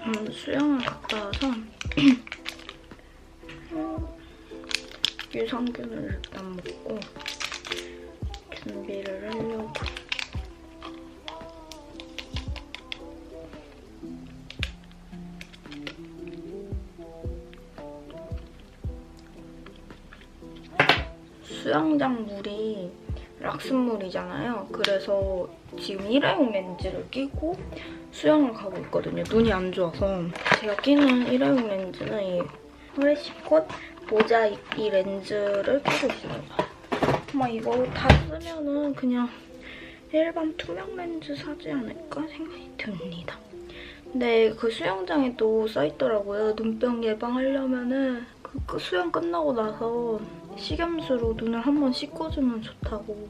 음, 수영을 갔다 와서 유산균을 일단 먹고 준비를 수영장 물이 락슨물이잖아요. 그래서 지금 일회용 렌즈를 끼고 수영을 가고 있거든요. 눈이 안 좋아서. 제가 끼는 일회용 렌즈는 이 프레시콧 모자이크 이 렌즈를 끼고 있어요. 아마 이거 다 쓰면은 그냥 일반 투명 렌즈 사지 않을까 생각이 듭니다. 근데 그 수영장에도 써있더라고요. 눈병 예방하려면은 그, 그 수영 끝나고 나서 식염수로 눈을 한번 씻어주면 좋다고.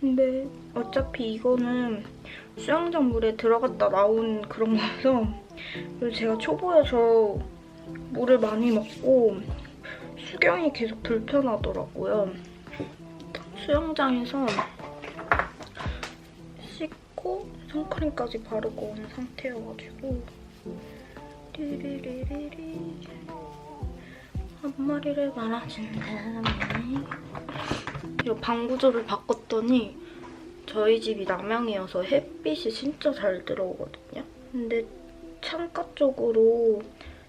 근데 어차피 이거는 수영장 물에 들어갔다 나온 그런 거여서 그리고 제가 초보여서 물을 많이 먹고 수경이 계속 불편하더라고요. 수영장에서 씻고 선크림까지 바르고 온 상태여가지고 리리리리리 앞머리를 말아준 다음에 이 방구조를 바꿨더니 저희 집이 남향이어서 햇빛이 진짜 잘 들어오거든요. 근데 창가 쪽으로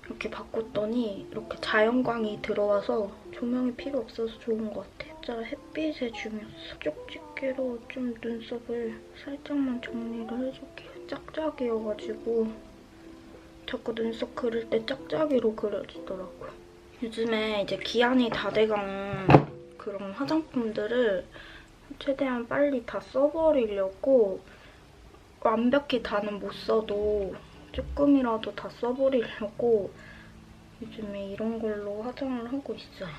이렇게 바꿨더니 이렇게 자연광이 들어와서 조명이 필요 없어서 좋은 것 같아요. 진짜 햇빛의 중요성. 쪽집게로 좀 눈썹을 살짝만 정리를 해줄게요. 짝짝이여가지고 자꾸 눈썹 그릴 때 짝짝이로 그려지더라고요. 요즘에 이제 기한이 다 돼가는 그런 화장품들을 최대한 빨리 다 써버리려고 완벽히 다는 못 써도 조금이라도 다 써버리려고 요즘에 이런 걸로 화장을 하고 있어요.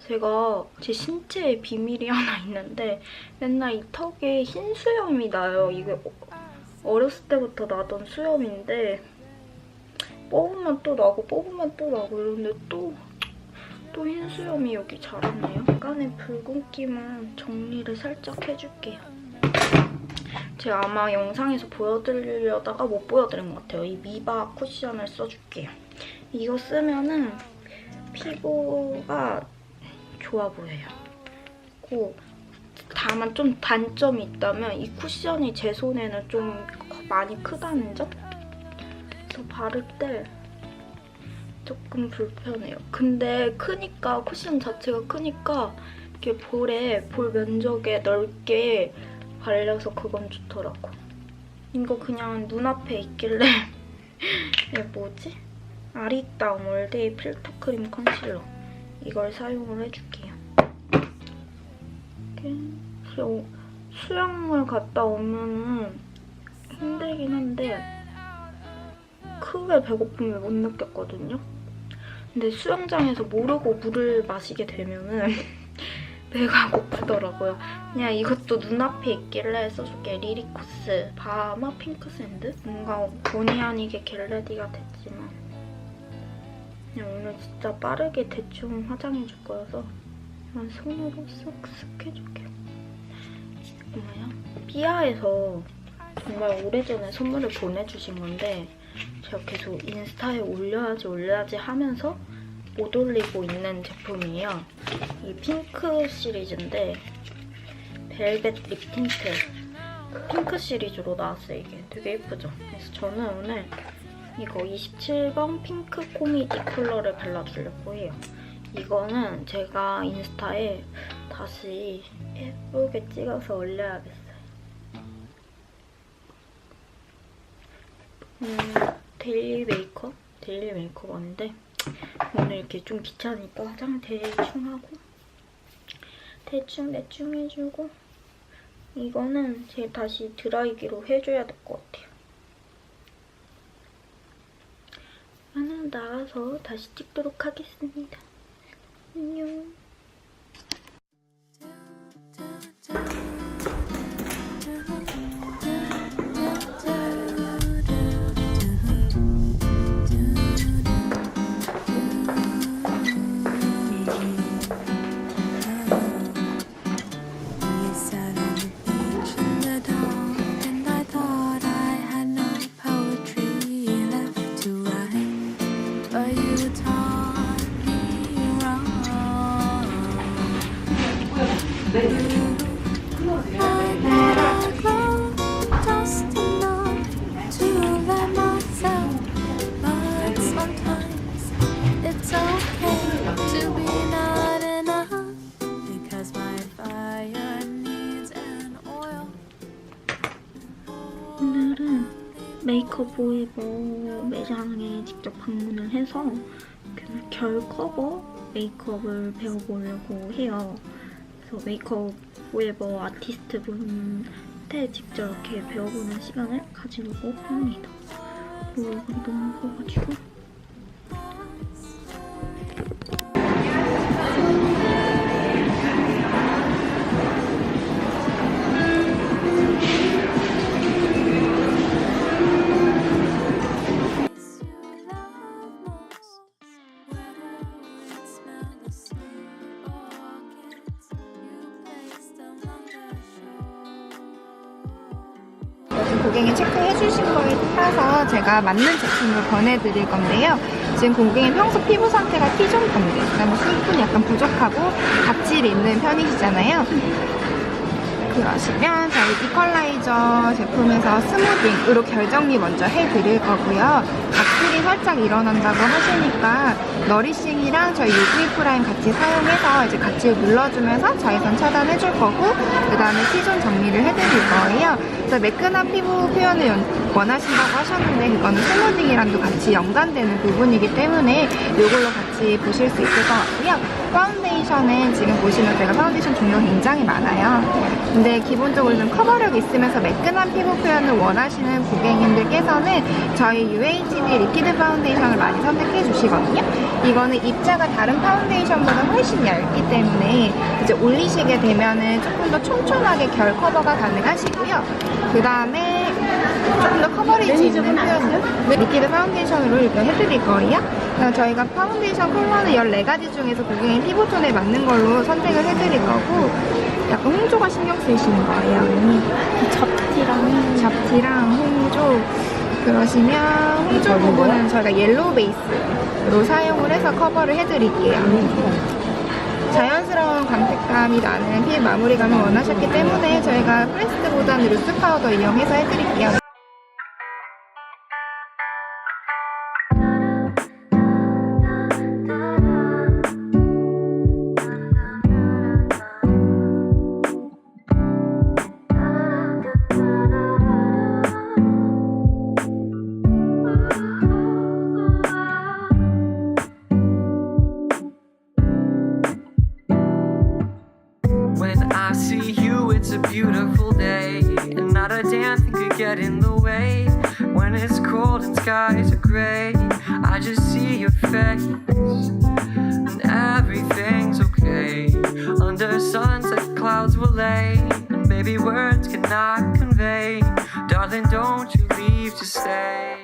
제가 제 신체에 비밀이 하나 있는데 맨날 이 턱에 흰 수염이 나요. 이게 어렸을 때부터 나던 수염인데 뽑으면 또 나고 뽑으면 또 나고 이러는데 또 또 흰 수염이 여기 자랐네요. 약간의 붉은기만 정리를 살짝 해줄게요. 제가 아마 영상에서 보여드리려다가 못 보여드린 것 같아요. 이 미바 쿠션을 써줄게요. 이거 쓰면은 피부가 좋아 보여요. 그리고 다만 좀 단점이 있다면 이 쿠션이 제 손에는 좀 많이 크다는 점? 그래서 바를 때 조금 불편해요. 근데 크니까 쿠션 자체가 크니까 이렇게 볼에 볼 면적에 넓게 발려서 그건 좋더라고. 이거 그냥 눈앞에 있길래 이게 뭐지? 아리따움 올데이 필터 크림 컨실러 이걸 사용을 해줄게요. 이렇게 수영을 갔다 오면은 힘들긴 한데 크게 배고픔을 못 느꼈거든요. 근데 수영장에서 모르고 물을 마시게 되면은 배가 고프더라고요. 그냥 이것도 눈앞에 있길래 써줄게. 리리코스 바마 핑크 샌드? 뭔가 본의 아니게 겟레디가 됐지만 그냥 오늘 진짜 빠르게 대충 화장해줄 거여서 그냥 손으로 쓱쓱 해줄게요. 뭐야? 삐아에서 정말 오래전에 선물을 보내주신 건데 제가 계속 인스타에 올려야지 올려야지 하면서 못 올리고 있는 제품이에요. 이 핑크 시리즈인데 벨벳 립 틴트 핑크 시리즈로 나왔어요 이게 되게 예쁘죠? 그래서 저는 오늘 이거 27번 핑크 코미디 컬러를 발라주려고 해요. 이거는 제가 인스타에 다시 예쁘게 찍어서 올려야겠어요. 음, 데일리 메이크업? 데일리 메이크업인데 오늘 이렇게 좀 귀찮으니까 화장 대충 하고 대충 대충 해주고 이거는 제 다시 드라이기로 해줘야 될 것 같아요. 저는 나가서 다시 찍도록 하겠습니다. 안녕. 메이크업 포에버 매장에 직접 방문을 해서 그결 커버 메이크업을 배워보려고 해요. 그래서 메이크업 포에버 아티스트 분한테 직접 이렇게 배워보는 시간을 가지려고 합니다. 얼굴이 너무 커가지고 제가 맞는 제품을 권해드릴 건데요. 지금 고객의 평소 피부 상태가 T존 분들, 그다음에 수분이 약간 부족하고 각질 있는 편이시잖아요. 그러시면 저희 이퀄라이저 제품에서 스무딩으로 결정리 먼저 해드릴 거고요. 각질이 살짝 일어난다고 하시니까 너리싱이랑 저희 UV 프라임 같이 사용해서 이제 각질 눌러주면서 자외선 차단해줄 거고 그 다음에 T존 정리를 해드릴 거예요. 그래서 매끈한 피부 표현을 연- 원하신다고 하셨는데 그거는 스무딩이랑도 같이 연관되는 부분이기 때문에 이걸로 같이 보실 수 있을 것 같고요. 파운데이션은 지금 보시면 제가 파운데이션 종류가 굉장히 많아요. 근데 기본적으로 좀 커버력 있으면서 매끈한 피부 표현을 원하시는 고객님들께서는 저희 UHD 리퀴드 파운데이션을 많이 선택해 주시거든요. 이거는 입자가 다른 파운데이션보다 훨씬 얇기 때문에 이제 올리시게 되면은 조금 더 촘촘하게 결 커버가 가능하시고요. 그 다음에 조금 더 커버리지 있는 표현을 네, 리퀴드 파운데이션으로 이거 해드릴 거예요. 저희가 파운데이션 컬러는 14가지 중에서 고객의 피부톤에 맞는 걸로 선택을 해드릴 거고 약간 홍조가 신경 쓰이시는 거예요. 잡티랑 잡티랑 홍조 그러시면 홍조 부분은 저희가 옐로우 베이스로 사용을 해서 커버를 해드릴게요. 자연스러운 광택감이 나는 피부 마무리감을 원하셨기 때문에 저희가 프레스보다는 루스 파우더 이용해서 해드릴게요. In the. When it's cold and skies are gray, I just see your face, and everything's okay. Under sunset, clouds will lay, and baby, words cannot convey. Darling, don't you leave to stay.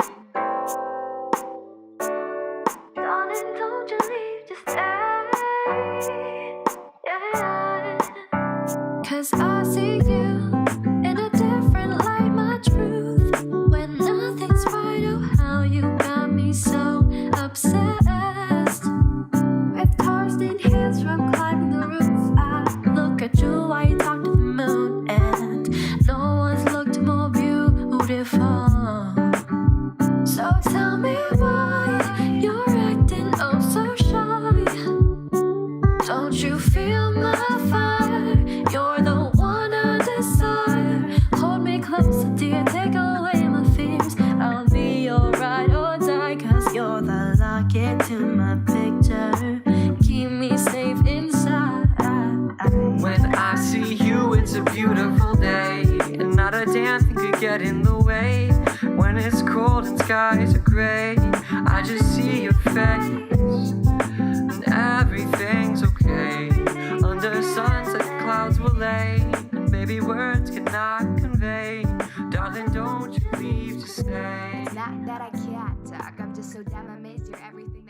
Closer, dear. Take away my fears. I'll be ride or die. Cause you're the locket to my picture. Keep me safe inside. When I see you, it's a beautiful day, and not a damn thing could get in the way. When it's cold and skies are gray, I just see your face, not that I can't talk, I'm just so damn amazed you're everything